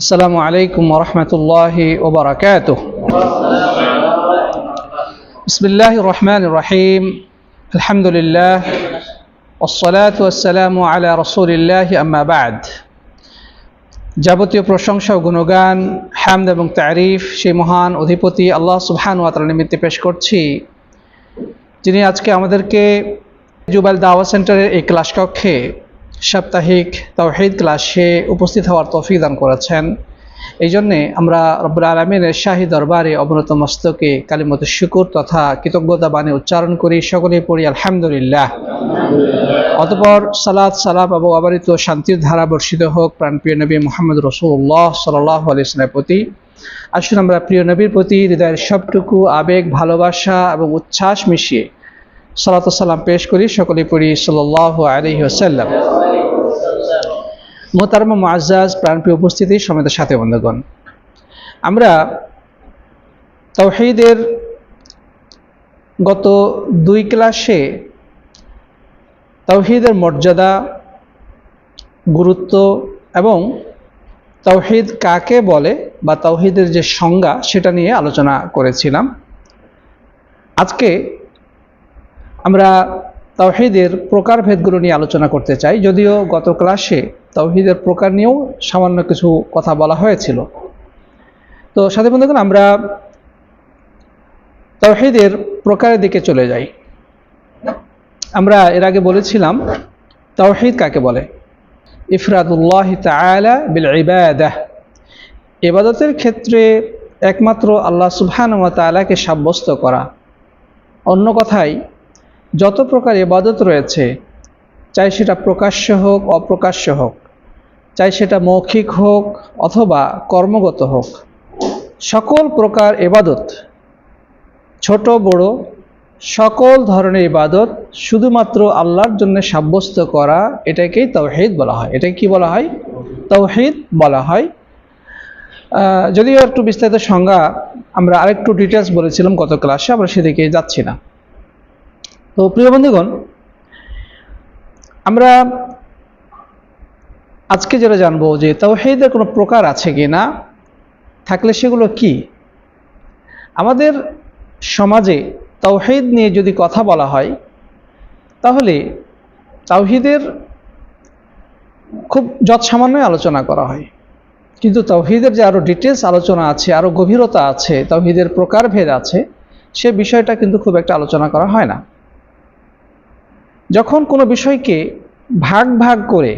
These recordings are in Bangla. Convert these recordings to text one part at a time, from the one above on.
السلام عليكم ورحمة الله وبركاته بسم الله الرحمن الرحيم الحمد لله والصلاة والسلام على رسول الله أما بعد যাবতীয় প্রশংসা ও গুণগান হামদ এবং তারিফ সেই মহান অধিপতি আল্লাহ সুবহান ওয়াতার নিমিত্তে পেশ করছি যিনি আজকে আমাদেরকে জুবাইল দাওয়া সেন্টারের এই ক্লাস কক্ষে সাপ্তাহিক তাওহিদ ক্লাসে উপস্থিত হওয়ার তৌফিক দান করেছেন। এই জন্যে আমরা রব্বুল আলমিনের শাহী দরবারে অবনত মস্তকে কালিমত শুকুর তথা কৃতজ্ঞতা বাণী উচ্চারণ করি। সকলে পড়ি আলহামদুলিল্লাহ। অতপর সালাদ সালাম এবং অবারিত শান্তির ধারা বর্ষিত হোক প্রাণপ্রিয় নবী মোহাম্মদ রসুল্লাহ সাল্লাহ আলিয়াল্লামের প্রতি। আসুন আমরা প্রিয় নবীর প্রতি হৃদয়ের সবটুকু আবেগ, ভালোবাসা এবং উচ্ছ্বাস মিশিয়ে সালাত সালাম পেশ করি সকলে পড়ি সাল্লাহ আলহি আসাল্লাম মোহতারমা মুআজ্জাজ, প্রাণপ্রিয় উপস্থিতি সমেত সাথে বন্ধুগণ। আমরা তাওহীদের গত দুই ক্লাসে তাওহীদের মর্যাদা, গুরুত্ব এবং তাওহীদ কাকে বলে বা তাওহীদের যে সংজ্ঞা, সেটা নিয়ে আলোচনা করেছিলাম। আজকে আমরা তাওহিদের প্রকারভেদগুলো নিয়ে আলোচনা করতে চাই। যদিও গত ক্লাসে তাওহিদের প্রকার নিয়েও সামান্য কিছু কথা বলা হয়েছিল। তো সাথে বন্ধুগণ, আমরা তাওহিদের প্রকারের দিকে চলে যাই। আমরা এর আগে বলেছিলাম, তাওহিদ কাকে বলে? ইফরাদুল্লাহ তাআলা বিল ইবাদাহ। ইবাদতের ক্ষেত্রে একমাত্র আল্লাহ সুবহানাহু ওয়া তাআলাকে সাব্যস্ত করা। অন্য কথায় যত প্রকার ইবাদত রয়েছে, চাই সেটা প্রকাশ্য হোক, অপ্রকাশ্য হোক। চাই সেটা মৌখিক হোক অথবা কর্মগত হোক। সকল প্রকার ইবাদত, ছোট, বড়, সকল ধরনের ইবাদত শুধুমাত্র আল্লাহর জন্য সাব্যস্ত করা, এটাকেই তৌহিদ বলা হয়। এটাকে কি বলা হয়? তৌহিদ বলা হয়। যদিও একটু বিস্তারিত সংজ্ঞা, আমরা আরেকটু ডিটেলস বলেছিলাম গত ক্লাসে আমরা সেদিকে যাচ্ছি না। তো প্রিয় বন্ধুগণ, আমরা আজকে যেটা জানব যে তাওহীদের কোনো প্রকার আছে কি না থাকলে সেগুলো কি? আমাদের সমাজে তাওহীদ নিয়ে যদি কথা বলা হয়, তাহলে তাওহিদের খুব যৎসামান্যই আলোচনা করা হয়। কিন্তু তাওহিদের যে আরও ডিটেলস আলোচনা আছে আরও গভীরতা আছে, তাওহীদের প্রকারভেদ আছে, সে বিষয়টা কিন্তু খুব একটা আলোচনা করা হয় না। যখন কোনো বিষয়কে ভাগ ভাগ করে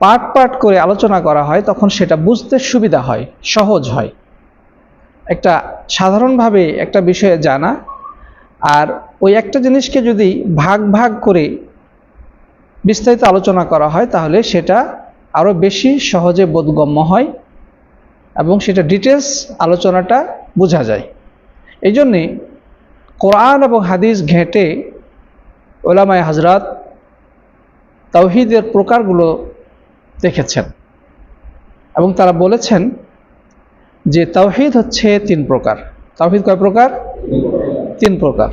পাট পাট করে আলোচনা করা হয়, তখন সেটা বুঝতে সুবিধা হয়, সহজ হয়। একটা সাধারণভাবে একটা বিষয়ে জানা, আর ওই একটা জিনিসকে যদি ভাগ ভাগ করে বিস্তারিত আলোচনা করা হয়, তাহলে সেটা আরও বেশি সহজে বোধগম্য হয় এবং সেটা ডিটেলস আলোচনাটা বোঝা যায়। এই জন্যে কোরআন এবং হাদিস ঘেঁটে ওলামায় হাজরাত তাওহিদের প্রকারগুলো দেখেছেন এবং তারা বলেছেন যে তাওহিদ হচ্ছে তিন প্রকার। তাওহিদ কয় প্রকার? তিন প্রকার।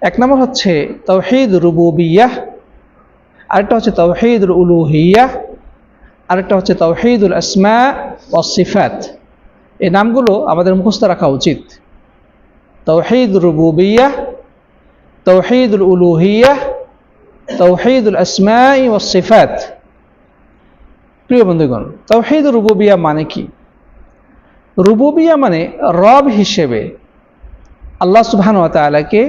এক নম্বর হচ্ছে তাওহিদ রুবুবিয়াহ, আরেকটা হচ্ছে তাওহিদুল উলুহিয়াহ, আরেকটা হচ্ছে তাওহিদুল আসমা ও সিফাত। এই নামগুলো আমাদের মুখস্থ রাখা উচিত। তাওহিদ রুবুবিয়াহ উলুহিয়া তৌহিদুল আসমাই ও সিফাত প্রিয় বন্ধুগণ তৌহিদ রুবুবিয়া মানে কি? রুবুবিয়া মানে রব হিসেবে আল্লাহ সুবহান তালাকে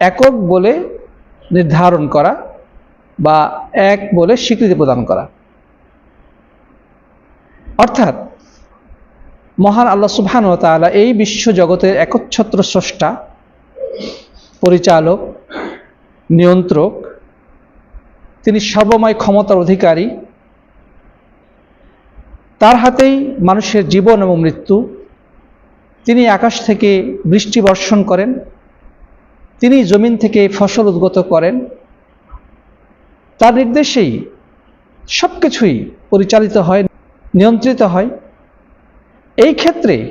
একক বলে নির্ধারণ করা বা এক বলে স্বীকৃতি প্রদান করা। অর্থাৎ মহান আল্লাহ সুবহান তালা এই বিশ্ব জগতের একচ্ছত্র স্রষ্টা পরিচালক, নিয়ন্ত্রক, তিনি সর্বময় ক্ষমতার অধিকারী। তার হাতেই মানুষের জীবন এবং মৃত্যু। তিনি আকাশ থেকে বৃষ্টি বর্ষণ করেন। তিনি জমিন থেকে ফসল উদ্গত করেন। তার নির্দেশেই সব কিছুই পরিচালিত হয়, নিয়ন্ত্রিত হয়। এই ক্ষেত্রে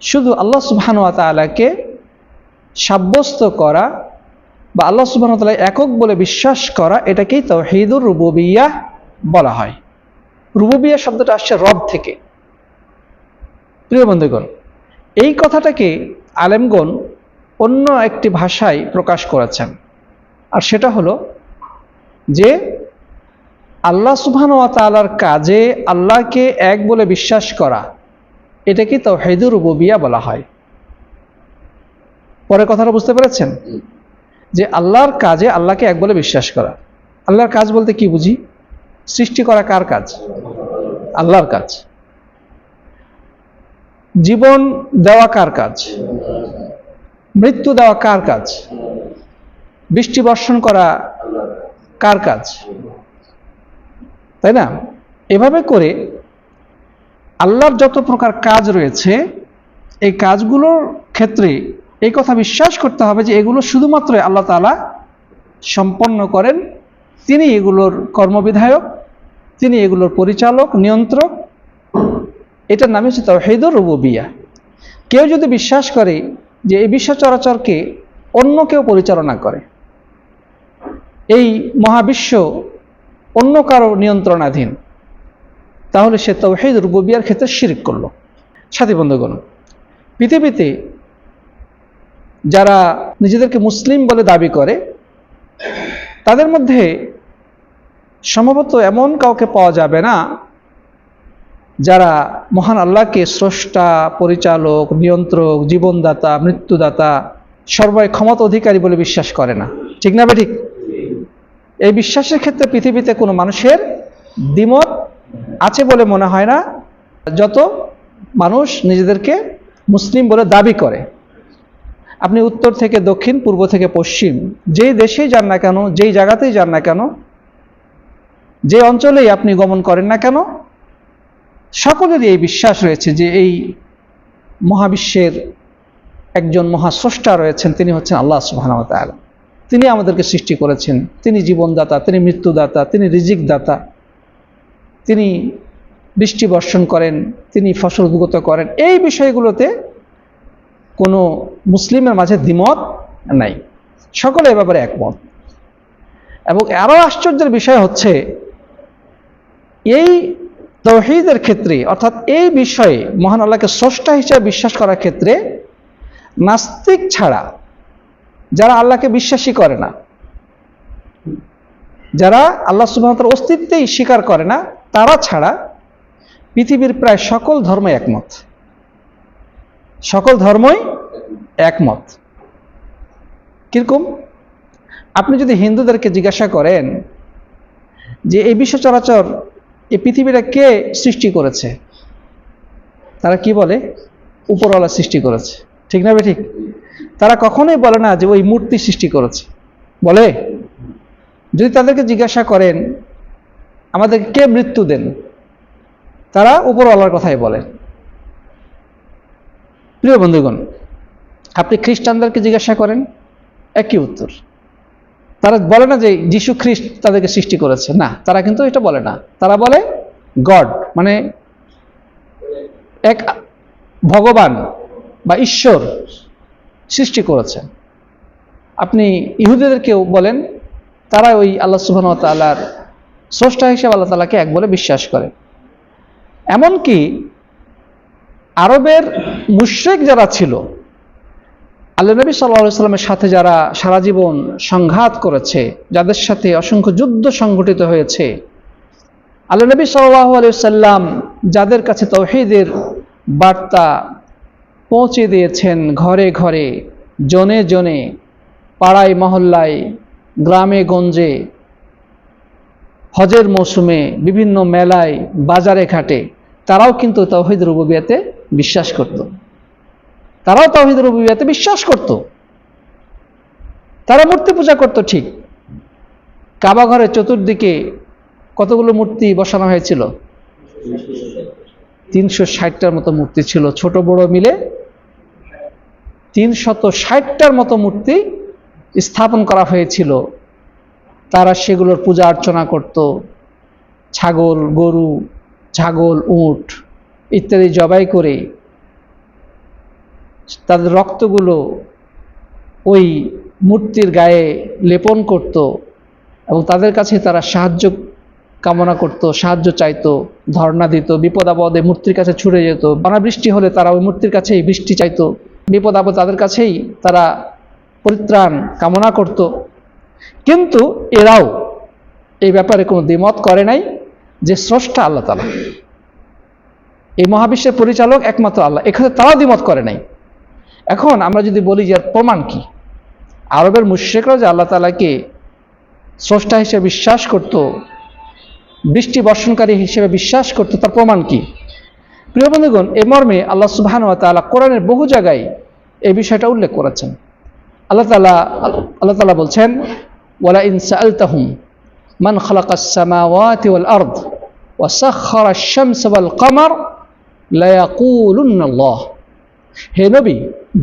শুধু আল্লাহ সুবহানুয়া তালাকে সাব্যস্ত করা বা আল্লাহ সুবাহতাল্লাহ একক বলে বিশ্বাস করা, এটাকেই তো তৌহিদুর রুবুবিয়া বলা হয়। রুবুবিয়া শব্দটা আসছে রব থেকে। প্রিয় বন্ধুগণ, এই কথাটাকে আলেমগণ অন্য একটি ভাষায় প্রকাশ করেছেন। আর সেটা হলো যে আল্লাহ সুবহান ওয়া তাআলার কাজে আল্লাহকে এক বলে বিশ্বাস করা, এটাকে তাওহীদুর রুবুবিয়া বলা হয়। পরে কথাটা বুঝতে পেরেছেন? যে আল্লাহর কাজে আল্লাহকে এক বলে বিশ্বাস করা। আল্লাহর কাজ বলতে কি বুঝি? সৃষ্টি করা কার কাজ? আল্লাহর কাজ। জীবন দেওয়া কার কাজ? মৃত্যু দেওয়া কার কাজ? বৃষ্টি বর্ষণ করা কার কাজ? তাই না? এভাবে করে আল্লাহর যত প্রকার কাজ রয়েছে, এই কাজগুলোর ক্ষেত্রে এই কথা বিশ্বাস করতে হবে যে এগুলো শুধুমাত্র আল্লাহ তালা সম্পন্ন করেন। তিনি এগুলোর কর্মবিধায়ক, তিনি এগুলোর পরিচালক, নিয়ন্ত্রক। এটার নামে হচ্ছে তাওহীদুর রুবুবিয়া। কেউ যদি বিশ্বাস করে যে এই বিশ্ব চরাচরকে অন্য কেউ পরিচালনা করে, এই মহাবিশ্ব অন্য কারও নিয়ন্ত্রণাধীন, তাহলে সে তৌহিদ রুবুবিয়ার ক্ষেত্রে শিরিক করল। সাথী বন্ধুগণ, পৃথিবীতে যারা নিজেদেরকে মুসলিম বলে দাবি করে, তাদের মধ্যে সম্ভবত এমন কাউকে পাওয়া যাবে না যারা মহান আল্লাহকে স্রষ্টা, পরিচালক, নিয়ন্ত্রক, জীবনদাতা, মৃত্যুদাতা, সর্বায় ক্ষমতা অধিকারী বলে বিশ্বাস করে না। ঠিক না ঠিক এই বিশ্বাসের ক্ষেত্রে পৃথিবীতে কোনো মানুষের দ্বিমত আছে বলে মনে হয় না। যত মানুষ নিজেদেরকে মুসলিম বলে দাবি করে আপনি উত্তর থেকে দক্ষিণ, পূর্ব থেকে পশ্চিম, যেই দেশেই যান না কেন, যেই জায়গাতেই যান না কেন, যে অঞ্চলেই আপনি গমন করেন না কেন, সকলেরই এই বিশ্বাস রয়েছে যে এই মহাবিশ্বের একজন মহাস্রষ্টা রয়েছেন, তিনি হচ্ছেন আল্লাহ সুবহানাহু ওয়া তিনি আমাদেরকে সৃষ্টি করেছেন। তিনি জীবনদাতা, তিনি মৃত্যুদাতা, তিনি রিজিক দাতা তিনি বৃষ্টি বর্ষণ করেন, তিনি ফসল উদ্গত করেন। এই বিষয়গুলোতে কোনো মুসলিমের মাঝে দ্বিমত নাই। সকলে এ ব্যাপারে একমত। এবং আরও আশ্চর্যের বিষয় হচ্ছে, এই তৌহিদের ক্ষেত্রে, অর্থাৎ এই বিষয়ে মহান আল্লাহকে স্রষ্টা হিসেবে বিশ্বাস করার ক্ষেত্রে, নাস্তিক ছাড়া যারা আল্লাহকে বিশ্বাসী করে না, যারা আল্লাহ সুবাহতার অস্তিত্বেই স্বীকার করে না, তারা ছাড়া পৃথিবীর প্রায় সকল ধর্ম একমত। সকল ধর্মই একমত। কীরকম? আপনি যদি হিন্দুদেরকে জিজ্ঞাসা করেন যে এই বিশ্ব চরাচর, এই পৃথিবীটা কে সৃষ্টি করেছে, তারা কি বলে? উপরওয়ালা সৃষ্টি করেছে। ঠিক না ঠিক? তারা কখনোই বলে না যে ওই মূর্তি সৃষ্টি করেছে। বলে? যদি তাদেরকে জিজ্ঞাসা করেন, আমাদেরকে কে মৃত্যু দেন? তারা উপরওয়ালার কথাই বলেন প্রিয় বন্ধুগণ, আপনি খ্রিস্টানদেরকে জিজ্ঞাসা করেন, একই উত্তর। তারা বলে না যে যিশু খ্রিস্ট তাদেরকে সৃষ্টি করেছে। না, তারা কিন্তু এটা বলে না। তারা বলে গড মানে এক ভগবান বা ঈশ্বর সৃষ্টি করেছেন আপনি ইহুদিদেরকেও বলেন, তারা ওই আল্লাহ সুবাহ তাল্লার স্রষ্টা হিসেবে আল্লাহ তালাকে এক বলে বিশ্বাস করে। এমনকি আরবের মুশ্রেক যারা ছিল, আল্লাহ নবী সাল্লা সাল্লামের সাথে যারা সারা জীবন সংঘাত করেছে, যাদের সাথে অসংখ্য যুদ্ধ সংঘটিত হয়েছে, আল্লাহ নবী সাল্লাহ সাল্লাম যাদের কাছে তৌহিদের বার্তা পৌঁছে দিয়েছেন ঘরে ঘরে, জনে জনে, পাড়ায় মহল্লায়, গ্রামে গঞ্জে, হজের মৌসুমে বিভিন্ন মেলায়, বাজারে ঘাটে। তারাও কিন্তু তৌহিদ রুবিয়াতে বিশ্বাস করত। তারাও তৌহিদ রুবিয়াতে বিশ্বাস করত। তারা মূর্তি পূজা করত ঠিক। কাবা ঘরের চতুর্দিকে কতগুলো মূর্তি বসানো হয়েছিল? তিনশো ষাটটার মতো মূর্তি ছিল। ছোট, বড় মিলে তিনশত ষাটটার মতো মূর্তি স্থাপন করা হয়েছিল। তারা সেগুলোর পূজা অর্চনা করত। ছাগল, গরু ছাগল, উট ইত্যাদি জবাই করে তাদের রক্তগুলো ওই মূর্তির গায়ে লেপন করত এবং তাদের কাছে তারা সাহায্য কামনা করত, সাহায্য চাইতো, ধর্ণা দিত, বিপদ আপদে মূর্তির কাছে ছুড়ে যেত। বৃষ্টি হলে তারা ওই মূর্তির কাছেই বৃষ্টি চাইতো। বিপদ আপদ তাদের কাছেই তারা পরিত্রাণ কামনা করত। কিন্তু এরাও এই ব্যাপারে কোনো দ্বিমত করে নাই। যে স্রষ্টা আল্লাহ তালা এই মহাবিশ্বের পরিচালক একমাত্র আল্লাহ। এখানে তারাও দ্বিমত করে নাই। এখন আমরা যদি বলি যে প্রমাণ কি? আরবের মুশ্রিকরাও যে আল্লাহ তালাকে স্রষ্টা হিসেবে বিশ্বাস করত, বৃষ্টি বর্ষণকারী হিসেবে বিশ্বাস করত, তার প্রমাণ কি? প্রিয় বন্ধুগণ, এ মর্মে আল্লাহ সুবাহান তাআলা কোরআনের বহু জায়গায় এই বিষয়টা উল্লেখ করেছেন। আল্লাহ তালা আল্লাহ তালা বলছেন, ওয়ালা ইনসা আল তাহুম মান খালাকাস সামাওয়াতি ওয়াল আরদ। ওয়া সাখখারা আশ-শামসা ওয়াল কমার লা ইয়াকুলুন্না আল্লাহ হে নবী,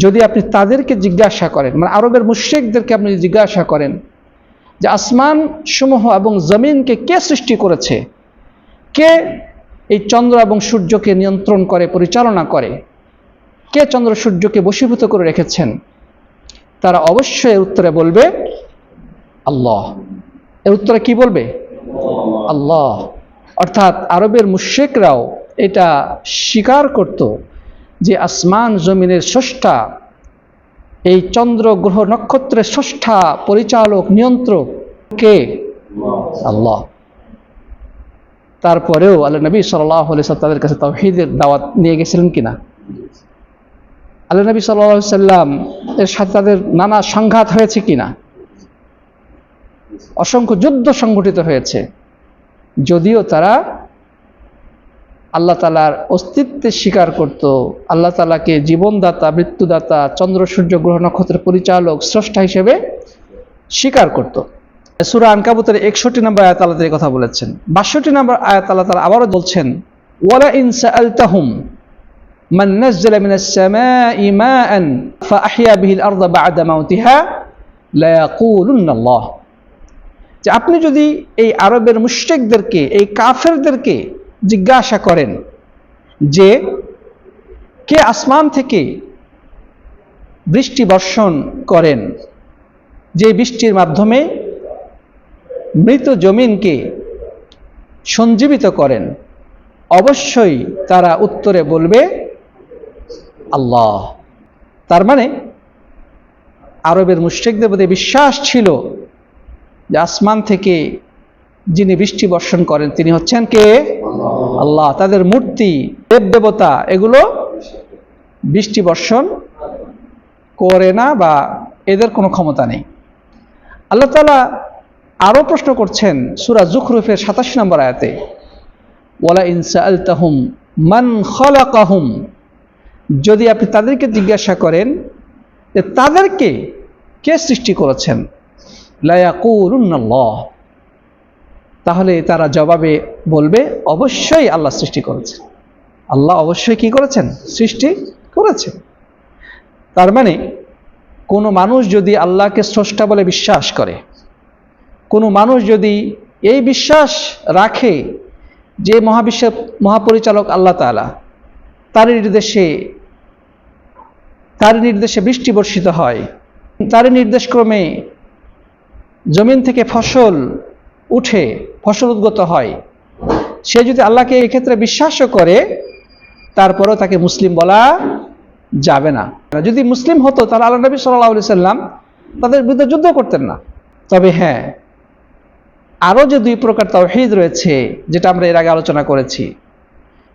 যদি আপনি তাদেরকে জিজ্ঞাসা করেন মানে আরবের মুশ্রিকদেরকে আপনি জিজ্ঞাসা করেন যে আসমান সমূহ এবং জমিনকে কে সৃষ্টি করেছে, কে এই চন্দ্র এবং সূর্যকে নিয়ন্ত্রণ করে, পরিচালনা করে, কে চন্দ্র সূর্যকে বশীভূত করে রেখেছেন, তারা অবশ্যই উত্তরে বলবে, আল্লাহ। এর উত্তরে কি বলবে? আল্লাহ। অর্থাৎ আরবের মুশ্রিকরাও এটা স্বীকার করত যে আসমান জমিনের স্রষ্টা, এই চন্দ্র গ্রহ নক্ষত্রের স্রষ্টা, পরিচালক, নিয়ন্ত্রক কে? আল্লাহ। তারপরেও আল্লাহ নবী সাল্লাহ তাদের কাছে তাওহীদের দাওয়াত নিয়ে গেছিলেন কিনা? আল্লাহ নবী সাল্লাহ সাল্লাম এর সাথে তাদের নানা সংঘাত হয়েছে কিনা? অসংখ্য যুদ্ধ সংঘটিত হয়েছে। যদিও তারা আল্লাহ তালার অস্তিত্বের স্বীকার করত আল্লাহ তালাকে জীবনদাতা মৃত্যুদাতা চন্দ্র সূর্য গ্রহ নক্ষত্রের পরিচালক স্রষ্টা হিসেবে স্বীকার করত সুরা আনকাবুতের একষট্টি নম্বর আয়াত আল্লাহ এই কথা বলেছেন বাষট্টি নম্বর আয়াত আল্লাহ তালা আবারও বলছেন ওয়ালা ইনসা আলতাহুম من نزل من السماء ماء فأحيا به الأرض بعد موتها ليقولن الله যে আপনি যদি এই আরবের মুশরিকদেরকে, এই কাফেরদেরকে জিজ্ঞাসা করেন যে কে আসমান থেকে বৃষ্টি বর্ষণ করেন, যে বৃষ্টির মাধ্যমে মৃত জমিনকে সঞ্জীবিত করেন, অবশ্যই তারা উত্তরে বলবে, আল্লাহ। তার মানে আরবের মুশ্রিকদের প্রতি বিশ্বাস ছিল যে আসমান থেকে যিনি বৃষ্টি বর্ষণ করেন, তিনি হচ্ছেন কে? আল্লাহ। তাদের মূর্তি, দেব দেবতা, এগুলো বৃষ্টি বর্ষণ করে না বা এদের কোনো ক্ষমতা নেই। আল্লাহ তালা আরও প্রশ্ন করছেন সুরা জুখরুফের সাতাশ নম্বর আয়াতে ওয়ালা ইনসা আল তাহুম মান খলাকাহুম। যদি আপনি তাদেরকে জিজ্ঞাসা করেন যে তাদেরকে কে সৃষ্টি করেছেন তাহলে তারা জবাবে বলবে, অবশ্যই আল্লাহ সৃষ্টি করেছেন। আল্লাহ অবশ্যই কি করেছেন? সৃষ্টি করেছেন। তার মানে কোনো মানুষ যদি আল্লাহকে স্রষ্টা বলে বিশ্বাস করে, কোনো মানুষ যদি এই বিশ্বাস রাখে যে মহাবিশ্বের মহাপরিচালক আল্লাহ তালা তার নির্দেশে তার নির্দেশে বৃষ্টি বর্ষিত হয় তার নির্দেশক্রমে জমিন থেকে ফসল উঠে, ফসল উদ্গত হয়। সে যদি আল্লাহকে এক্ষেত্রে বিশ্বাসও করে, তারপরেও তাকে মুসলিম বলা যাবে না। যদি মুসলিম হতো, তাহলে আল্লাহ নবী সাল্লাহ সাল্লাম তাদের বিরুদ্ধে যুদ্ধ করতেন না। তবে হ্যাঁ আরও যে দুই প্রকার তাওহিদ রয়েছে, যেটা আমরা এর আগে আলোচনা করেছি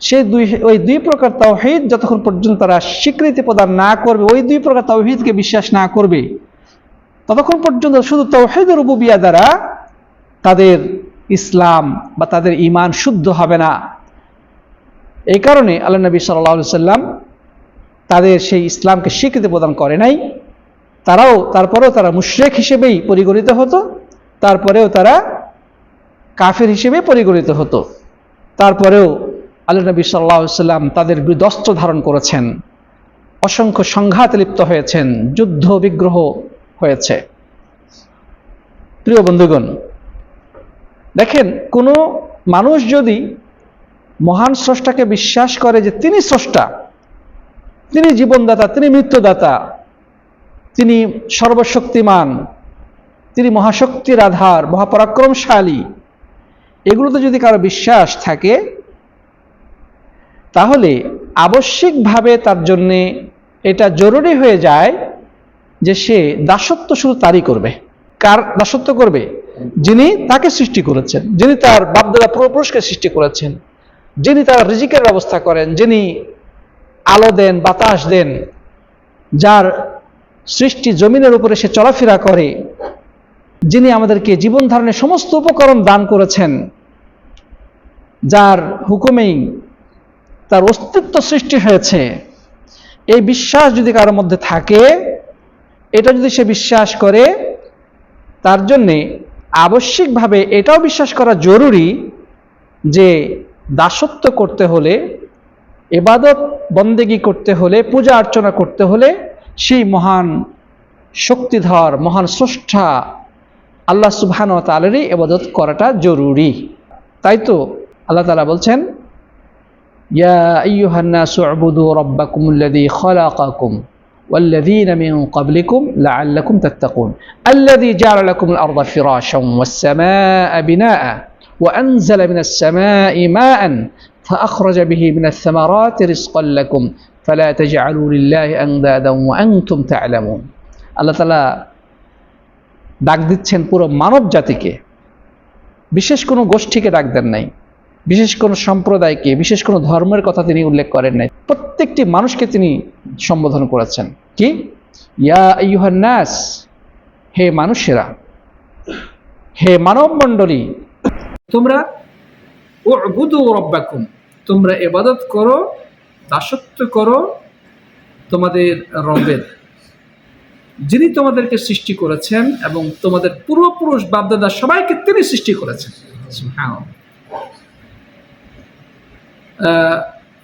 সেই দুই, ওই দুই প্রকার তাওহিদ যতক্ষণ পর্যন্ত তারা স্বীকৃতি প্রদান না করবে, ওই দুই প্রকার তাওহিদকে বিশ্বাস না করবে ততক্ষণ পর্যন্ত শুধু তৌহিদের রুবুবিয়া দ্বারা তাদের ইসলাম বা তাদের ইমান শুদ্ধ হবে না। এই কারণে আল্লাহ নবী সাল্লা সাল্লাম তাদের সেই ইসলামকে স্বীকৃতি প্রদান করে নাই। তারাও তারপরেও তারা মুশরেক হিসেবেই পরিগণিত হতো, তারপরেও তারা কাফের হিসেবে পরিগণিত হতো। তারপরেও আল্লাহ নবী সাল্লাহ সাল্লাম তাদের বিরুদ্ধে অস্ত্র ধারণ করেছেন। অসংখ্য সংঘাত লিপ্ত হয়েছেন, যুদ্ধ, বিগ্রহ হয়েছে। প্রিয় বন্ধুগণ, দেখেন, কোনো মানুষ যদি মহান স্রষ্টাকে বিশ্বাস করে যে তিনি স্রষ্টা, তিনি জীবনদাতা, তিনি মৃত্যুদাতা, তিনি সর্বশক্তিমান, তিনি মহাশক্তির আধার, মহাপরাক্রমশালী, এগুলোতে যদি কারও বিশ্বাস থাকে, তাহলে আবশ্যিকভাবে তার জন্যে এটা জরুরি হয়ে যায় যে সে দাসত্ব শুধু তারই করবে। কার দাসত্ব করবে? যিনি তাকে সৃষ্টি করেছেন, যিনি তার বাপদাদা পূর্বপুরুষকে সৃষ্টি করেছেন, যিনি তার রিজিকের ব্যবস্থা করেন, যিনি আলো দেন, বাতাস দেন, যার সৃষ্টি জমিনের উপরে সে চলাফেরা করে, যিনি আমাদেরকে জীবন ধারণের সমস্ত উপকরণ দান করেছেন, যার হুকুমেই তার অস্তিত্ব সৃষ্টি হয়েছে। এই বিশ্বাস যদি কারোর মধ্যে থাকে এটা যদি সে বিশ্বাস করে, তার জন্যে আবশ্যিকভাবে এটাও বিশ্বাস করা জরুরি যে দাসত্ব করতে হলে, এবাদত বন্দেগী করতে হলে, পূজা অর্চনা করতে হলে সেই মহান শক্তিধর, মহান স্রষ্টা আল্লাহ সুবহান তালেরই এবাদত করাটা জরুরি। তাই তো আল্লাহ তালা বলছেন, ইয়া ইয়ুহান্না সুবুদু রব্বাকুমুল্লাদি খলাকাকুম। والذين من قبلكم لعلكم تتقون الذي جعل لكم الأرض فراشا والسماء بناء وأنزل من السماء ماء فأخرج به من الثمرات رزقا لكم فلا تجعلوا لله أندادا وأنتم تعلمون আল্লাহ তালা ডাক দিচ্ছেন পুরো মানব জাতিকে বিশেষ কোনো গোষ্ঠীকে ডাক দেন নাই বিশেষ কোনো সম্প্রদায়কে বিশেষ কোনো ধর্মের কথা তিনি উল্লেখ করেন নাই। প্রত্যেকটি মানুষকে তিনি সম্বোধন করেছেন। কি? ইয়া ইউহান্নাস হে মানুষেরা, হে মানব মণ্ডলী তোমরা উবুদু রব্বাকুম, তোমরা এবাদত করো, দাসত্ব করো তোমাদের রবের। যিনি তোমাদেরকে সৃষ্টি করেছেন এবং তোমাদের পূর্বপুরুষ বাপদাদা সবাইকে তিনি সৃষ্টি করেছেন। সুবহানাল্লাহ।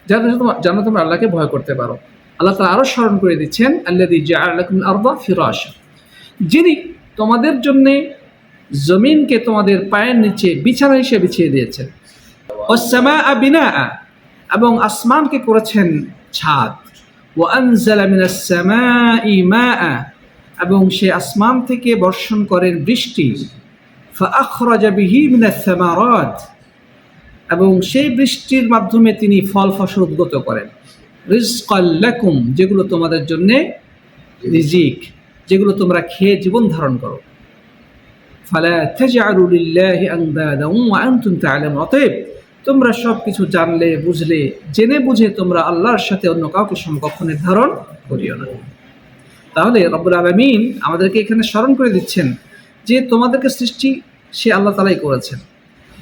যাতে যেন তোমরা আল্লাহকে ভয় করতে পারো। আল্লাহ তালা আরও স্মরণ করে দিচ্ছেন আল্লাদি জাআলাকুম আরদা ফিরাশ। যিনি তোমাদের জন্যে জমিনকে তোমাদের পায়ের নিচে বিছানা হিসেবে বিছিয়ে দিয়েছেন। ওয়াসসামা বিনা এবং আসমানকে করেছেন ছাদ। ও এবং সে আসমান থেকে বর্ষণ করেন বৃষ্টি। ফাআখরাজা বিহি মিনাস সামারাত এবং সেই বৃষ্টির মাধ্যমে তিনি ফল, ফসল উদ্গত করেন। রিজকাল্লাকুম যেগুলো তোমাদের জন্যে রিজিক, যেগুলো তোমরা খেয়ে জীবন ধারণ করো। ফালা অতএব তোমরা সব কিছু জানলে, বুঝলে, জেনে বুঝে তোমরা আল্লাহর সাথে অন্য কাউকে সমকক্ষ নির্ধারণ করিও না। তাহলে রব্বুল আলমিন আমাদেরকে এখানে স্মরণ করে দিচ্ছেন যে তোমাদেরকে সৃষ্টি সে আল্লাহ তালাই করেছেন।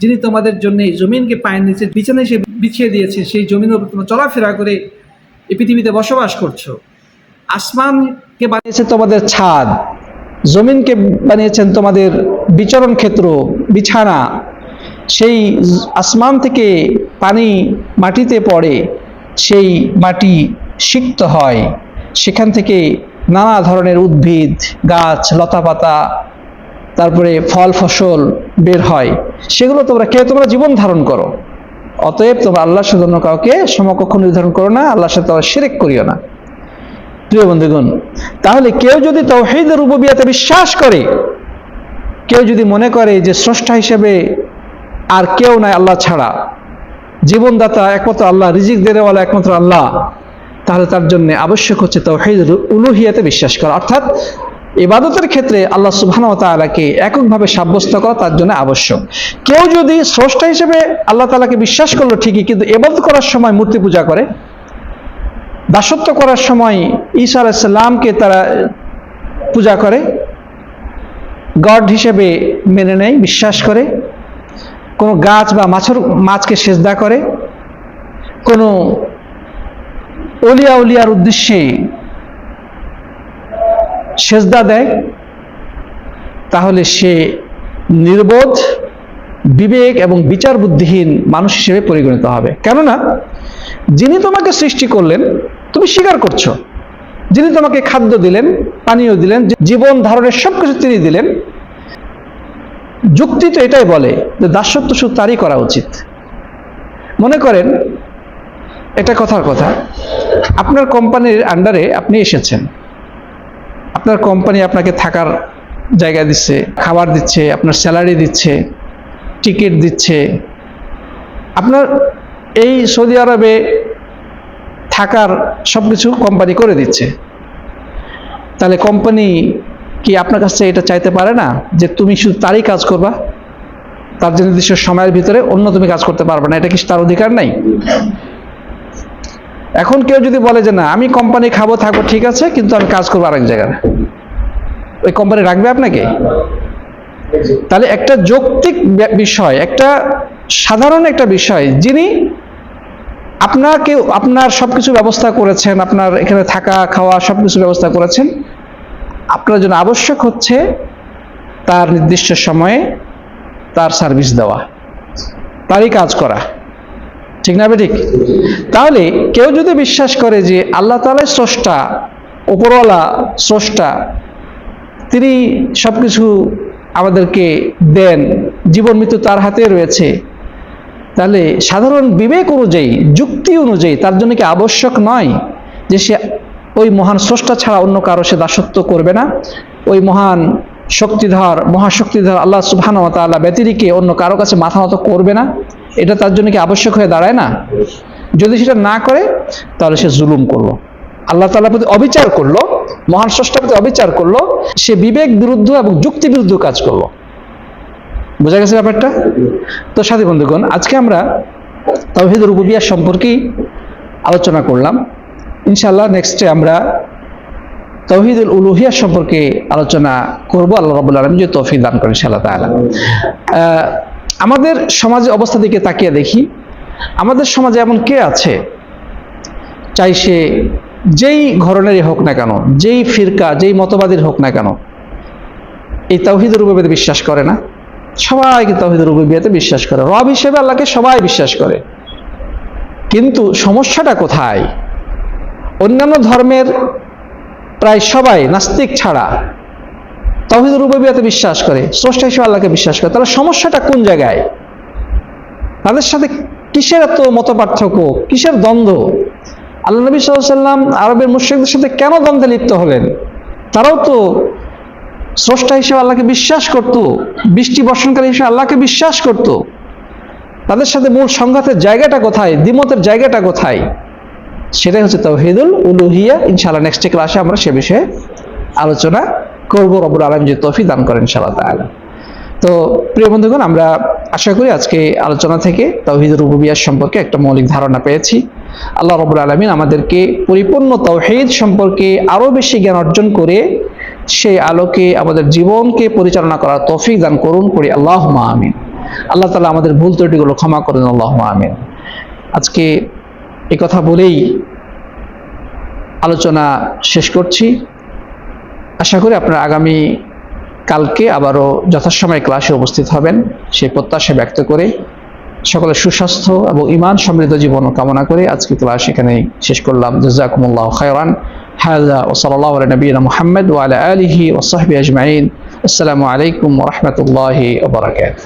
যিনি তোমাদের জন্য এই জমিনকে পায়ের নিচে বিছানা সে বিছিয়ে দিয়েছে সেই জমিনের উপর তোমরা চলাফেরা করে এই পৃথিবীতে বসবাস করছ। আসমানকে বানিয়েছে তোমাদের ছাদ, জমিনকে বানিয়েছেন তোমাদের বিচরণ ক্ষেত্র, বিছানা। সেই আসমান থেকে পানি মাটিতে পড়ে, সেই মাটি সিক্ত হয়। সেখান থেকে নানা ধরনের উদ্ভিদ, গাছ, লতাপাতা তারপরে ফল, ফসল বের হয়, সেগুলো তোমরা খেয়ে তোমরা জীবন ধারণ করো। অতএব তোমরা আল্লাহর সাথে কাউকে সমকক্ষ নির্ধারণ করো না, আল্লাহর সাথে তোমরা শিরেক করিও না। প্রিয় বন্ধুগণ, তাহলে কেউ যদি তৌহিদের রুববিয়াতে বিশ্বাস করে, কেউ যদি মনে করে যে স্রষ্টা হিসেবে আর কেউ নাই আল্লাহ ছাড়া, জীবনদাতা একমাত্র আল্লাহ, রিজিক দেওয়ালা একমাত্র আল্লাহ, তাহলে তার জন্য আবশ্যক হচ্ছে তৌহিদ উলুহিয়াতে বিশ্বাস করা। অর্থাৎ ইবাদতের ক্ষেত্রে আল্লাহ সুবহানাহু ওয়া তাআলাকে এককভাবে সাব্যস্ত করা তার জন্য আবশ্যক। কেউ যদি স্রষ্টা হিসেবে আল্লাহ তাআলাকে বিশ্বাস করল ঠিকই, কিন্তু ইবাদত করার সময় মূর্তি পূজা করে, দাসত্ব করার সময় ঈসা আলাইসাল্লামকে তারা পূজা করে, গড হিসেবে মেনে নেয়, বিশ্বাস করে, কোনো গাছ বা মাছের মাছকে সেজদা করে, কোনো অলিয়া উলিয়ার উদ্দেশ্যে সেজদা দেয়, তাহলে সে নির্বোধ, বিবেক এবং বিচার বুদ্ধিহীন মানুষ হিসেবে পরিগণিত হবে। কেননা, যিনি তোমাকে সৃষ্টি করলেন, তুমি স্বীকার করছ। যিনি তোমাকে খাদ্য দিলেন, পানীয় দিলেন, জীবন ধারণের সব কিছু তিনি দিলেন, যুক্তি তো এটাই বলে যে দাসত্ব শুধু তারই করা উচিত। মনে করেন, এটা কথার কথা, আপনার কোম্পানির আন্ডারে আপনি এসেছেন। আপনার কোম্পানি আপনাকে থাকার জায়গা দিচ্ছে, খাবার দিচ্ছে, আপনার স্যালারি দিচ্ছে টিকিট দিচ্ছে। আপনার এই সৌদি আরবে থাকার সব কিছু কোম্পানি করে দিচ্ছে। তাহলে কোম্পানি কি আপনার কাছ এটা চাইতে পারে না? যে তুমি শুধু তারই কাজ করবা? তার যে নির্দিষ্ট সময়ের ভিতরে অন্য তুমি কাজ করতে পারবে না। এটা কি তার অধিকার নাই? এখন কেউ যদি বলে যে না, আমি কোম্পানি খাব, থাকব, ঠিক আছে, কিন্তু আমি কাজ করব আরেক জায়গায়। ওই কোম্পানি রাখবে আপনাকে? তাহলে একটা যৌক্তিক বিষয়, একটা সাধারণ একটা বিষয়, যিনি আপনাকে, আপনার সবকিছু ব্যবস্থা করেছেন, আপনার এখানে থাকা, খাওয়া, সবকিছু ব্যবস্থা করেছেন, আপনার জন্য আবশ্যক হচ্ছে তার নির্দিষ্ট সময়ে তার সার্ভিস দেওয়া, তারই কাজ করা। ঠিক না ঠিক তাহলে কেউ যদি বিশ্বাস করে যে আল্লাহ তালাই স্রষ্টা, উপরওয়ালা স্রষ্টা, তিনি সবকিছু আমাদেরকে দেন, জীবন মৃত্যু তার হাতে রয়েছে, তাহলে সাধারণ বিবেক অনুযায়ী, যুক্তি অনুযায়ী তার জন্য কি আবশ্যক নয় যে সে ওই মহান স্রষ্টা ছাড়া অন্য কারও সে দাসত্ব করবে না? ওই মহান শক্তিধর, মহাশক্তিধর আল্লাহ সুবহান তাআলা ব্যতিরিকে অন্য কারও কাছে মাথা মতো করবে না? এটা তার জন্য কি আবশ্যক হয়ে দাঁড়ায় না? যদি সেটা না করে তাহলে সে জুলুম করল। আল্লাহ তাআলার প্রতি অবিচার করল মহান স্রষ্টার প্রতি অবিচার করল সে বিবেক বিরুদ্ধ এবং যুক্তি বিরুদ্ধ কাজ করল। বোঝা গেছে ব্যাপারটা? তো সাথী বন্ধুগণ আজকে আমরা তাওহিদ রুবুবিয়া সম্পর্কেই আলোচনা করলাম। ইনশাআল্লাহ নেক্সটে আমরা তৌহিদুল উলুহিয়া সম্পর্কে আলোচনা করব। আল্লাহ রাবুল আলম যে তৌফিক দান করেন তাআলা। আহ, আমাদের সমাজের অবস্থা দিকে তাকিয়ে দেখি। আমাদের সমাজে এমন কে আছে? চাই সে যেই ধরনেরই হোক না কেন, যেই ফিরকা, যেই মতবাদীর হোক না কেন, এই তাওহিদ রুবিয়াতে বিশ্বাস করে না? সবাই কিন্তু তাওহিদ রুবিয়াতে বিশ্বাস করে। রব হিসেবে আল্লাহকে সবাই বিশ্বাস করে। কিন্তু সমস্যাটা কোথায়? অন্যান্য ধর্মের প্রায় সবাই নাস্তিক ছাড়া তহিদ রুবিয়াতে বিশ্বাস করে, স্রষ্টা হিসেবে আল্লাহকে বিশ্বাস করে। তাহলে সমস্যাটা কোন জায়গায়? তাদের সাথে কিসের এত মত পার্থক্য কিসের দ্বন্দ্ব? আল্লাহ নবী সাল্লাম আরবের মুশ্রিকদের সাথে কেন দ্বন্দ্বে লিপ্ত হলেন? তারাও তো স্রষ্টা হিসেবে আল্লাহকে বিশ্বাস করত, বৃষ্টি বর্ষণকারী হিসেবে আল্লাহকে বিশ্বাস করত। তাদের সাথে মূল সংঘাতের জায়গাটা কোথায়? দ্বিমতের জায়গাটা কোথায়? সেটাই হচ্ছে তৌহিদুল উলুহিয়া। ইনশাআল্লাহ নেক্সট ক্লাসে আমরা সে বিষয়ে আলোচনা করব রবুল আলম যে তৌফি দান করেন, ইনশাআল্লাহ তাআলা। তো প্রিয় বন্ধুগণ, আমরা আশা করি আজকে আলোচনা থেকে তৌহিদুল রুবিয়ার সম্পর্কে একটা মৌলিক ধারণা পেয়েছি। আল্লাহ রবুল আলমিন আমাদেরকে পরিপূর্ণ তৌহিদ সম্পর্কে আরও বেশি জ্ঞান অর্জন করে সেই আলোকে আমাদের জীবনকে পরিচালনা করার তৌফিক দান করুন করি আল্লাহ আমিন। আল্লাহ তালা আমাদের ভুল ত্রুটিগুলো ক্ষমা করুন আল্লাহ আমিন। আজকে এ কথা বলেই আলোচনা শেষ করছি। আশা করি আপনারা আগামী কালকে আবারও যথাসময়ে ক্লাসে উপস্থিত হবেন। সেই প্রত্যাশা ব্যক্ত করে সকলের সুস্বাস্থ্য এবং ইমান সমৃদ্ধ জীবন কামনা করে আজকে ক্লাস এখানে শেষ করলাম। জাজাকুমুল্লাহ খায়রান। হাজা ও সাল্লাহ নবীনা মুহাম্মদ ওয়ালা আলিহি ওসাহবি আজমাইন। আসসালামু আলাইকুম রহমতুল্লাহি ওবরাকাত